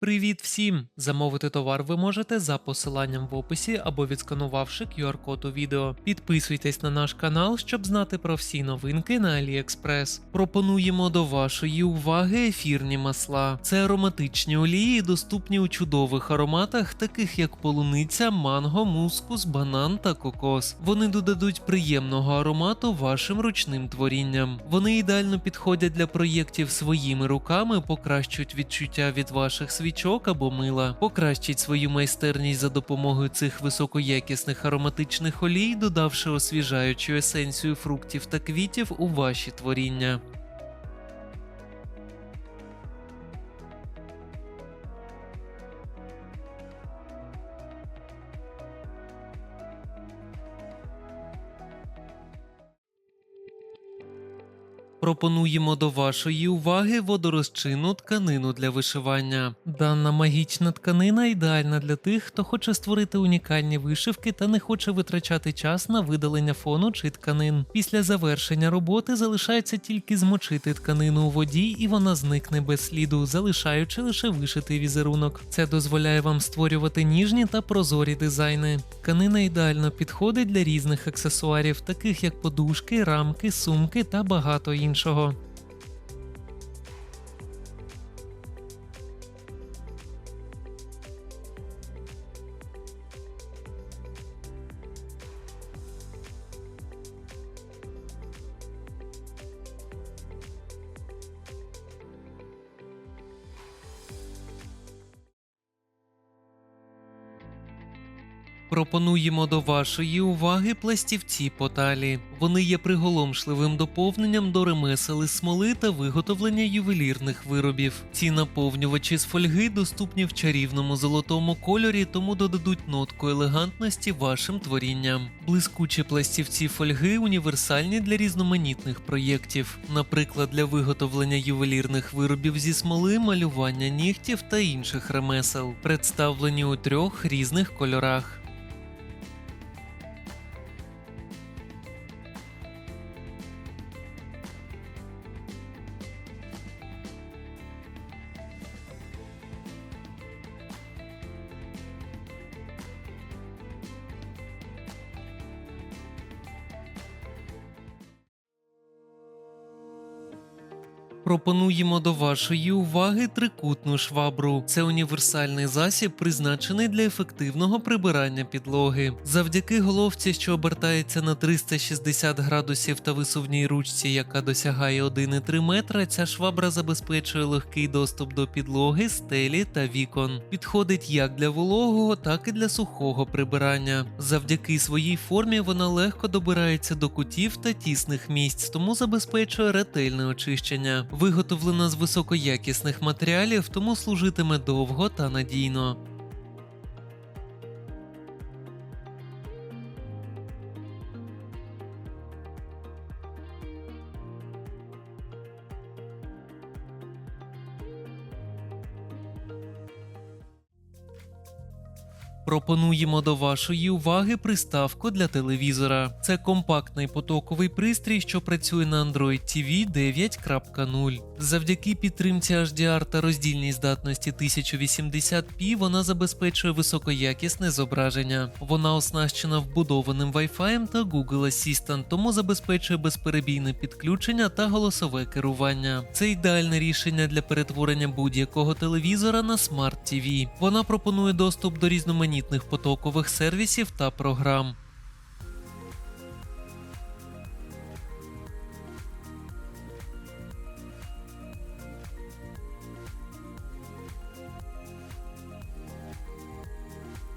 Привіт всім! Замовити товар ви можете за посиланням в описі або відсканувавши QR-код у відео. Підписуйтесь на наш канал, щоб знати про всі новинки на AliExpress. Пропонуємо до вашої уваги ефірні масла. Це ароматичні олії, доступні у чудових ароматах, таких як полуниця, манго, мускус, банан та кокос. Вони додадуть приємного аромату вашим ручним творінням. Вони ідеально підходять для проєктів своїми руками, покращують відчуття від ваших свічок або мила. Покращіть свою майстерність за допомогою цих високоякісних ароматичних олій, додавши освіжаючу есенцію фруктів та квітів у ваші творіння. Пропонуємо до вашої уваги водорозчинну тканину для вишивання. Дана магічна тканина ідеальна для тих, хто хоче створити унікальні вишивки та не хоче витрачати час на видалення фону чи тканин. Після завершення роботи залишається тільки змочити тканину у воді, і вона зникне без сліду, залишаючи лише вишитий візерунок. Це дозволяє вам створювати ніжні та прозорі дизайни. Тканина ідеально підходить для різних аксесуарів, таких як подушки, рамки, сумки та багато іншого. Пропонуємо до вашої уваги пластівці поталі. Вони є приголомшливим доповненням до ремесел смоли та виготовлення ювелірних виробів. Ці наповнювачі з фольги доступні в чарівному золотому кольорі, тому додадуть нотку елегантності вашим творінням. Блискучі пластівці фольги універсальні для різноманітних проєктів, наприклад, для виготовлення ювелірних виробів зі смоли, малювання нігтів та інших ремесел, представлені у трьох різних кольорах. Пропонуємо до вашої уваги трикутну швабру. Це універсальний засіб, призначений для ефективного прибирання підлоги. Завдяки головці, що обертається на 360 градусів та висувній ручці, яка досягає 1,3 метра, ця швабра забезпечує легкий доступ до підлоги, стелі та вікон. Підходить як для вологого, так і для сухого прибирання. Завдяки своїй формі вона легко добирається до кутів та тісних місць, тому забезпечує ретельне очищення. Виготовлена з високоякісних матеріалів, тому служитиме довго та надійно. Пропонуємо до вашої уваги приставку для телевізора. Це компактний потоковий пристрій, що працює на Android TV 9.0. Завдяки підтримці HDR та роздільній здатності 1080p вона забезпечує високоякісне зображення. Вона оснащена вбудованим Wi-Fi та Google Assistant, тому забезпечує безперебійне підключення та голосове керування. Це ідеальне рішення для перетворення будь-якого телевізора на TV. Вона пропонує доступ до різноманітних потокових сервісів та програм.